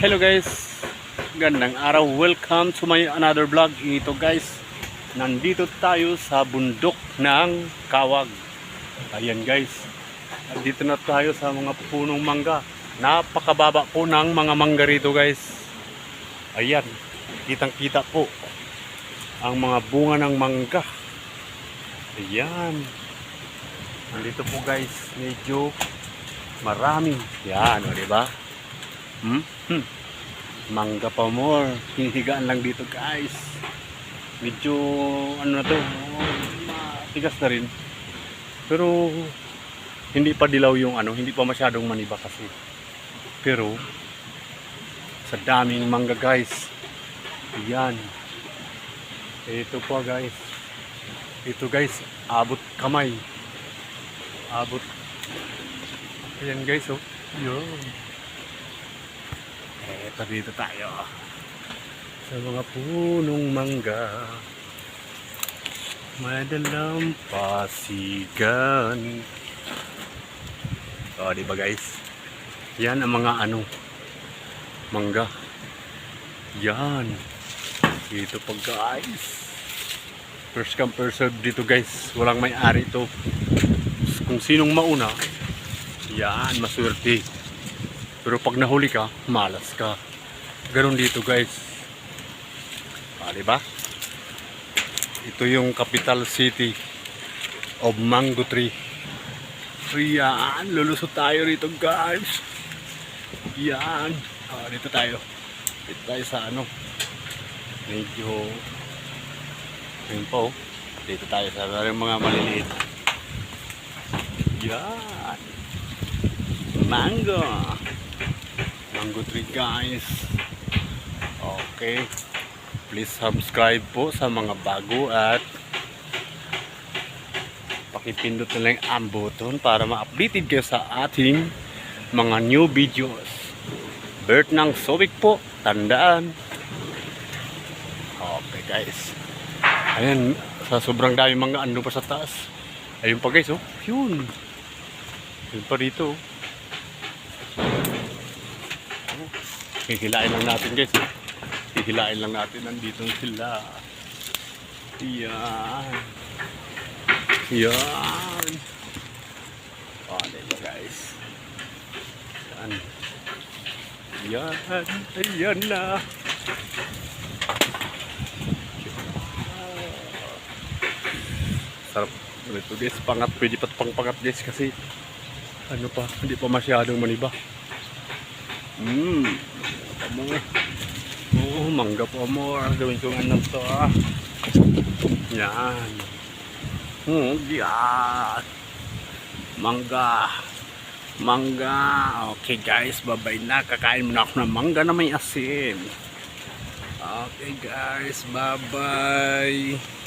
Hello guys, gandang araw. Welcome to my another vlog. Ito guys, nandito tayo sa bundok ng Kawag. Ayan guys, nandito na tayo sa mga punong mangga. Napakababa po ng mga mangga rito guys. Ayan, kitang kita po ang mga bunga ng mangga. Ayan. Nandito po guys, medyo marami. Yan, o diba? Hmm? Hmm. Mangga pa more. Hinihigaan lang dito guys. Medyo ano na to, matigas na rin. Pero hindi pa dilaw yung ano, hindi pa masyadong maniba kasi. Pero sa daming mangga guys. Yan. Ito po guys. Ito guys, abot kamay. Abot. Ayan guys, oh. Yun. Eto dito tayo. Sa mga punong mangga. Madalang pasigan. O, di ba guys? Yan ang mga ano. Mangga. Yan. Dito pa guys. First come first serve dito guys. Walang may-ari ito. Kung sinong mauna, yan, maswerte. Pero pag nahuli ka, malas ka. Ganon dito guys. Ah, di ba? Ito yung capital city of Mango Tree. Yan, lulusot tayo rito guys. Yan. Ah, dito tayo. Dito tayo sa ano. Medyo Ayun po. Dito tayo sa mga maliliit. Yan. Mango. Mango tree guys. Okay. Please subscribe po sa mga bago at pakipindot na lang ang button para ma-updated kayo sa ating mga new videos. Birth ng Sobik po. Tandaan. Okay guys. Ayan, sa sobrang dami mga ano pa sa taas. Ayun pa guys, oh. Yun. Yun pa dito. oh. Hihilain lang natin guys. oh. Hihilain lang natin. Nandito sila. Yan. Yan. Oh, dito guys. Yan. Yan. Ayan na. Sarap ito guys, pangat, pwede pa pang pangat guys kasi ano pa, hindi pa masyadong maniba. Mmm, amor. Oo, mangga po amor. Gawin ko nga ng to ah. Yan. Hmm, yan. Mangga. Mangga. Okay guys, babay na. Kakain muna ako ng mangga na may asin. Okay guys, bye-bye.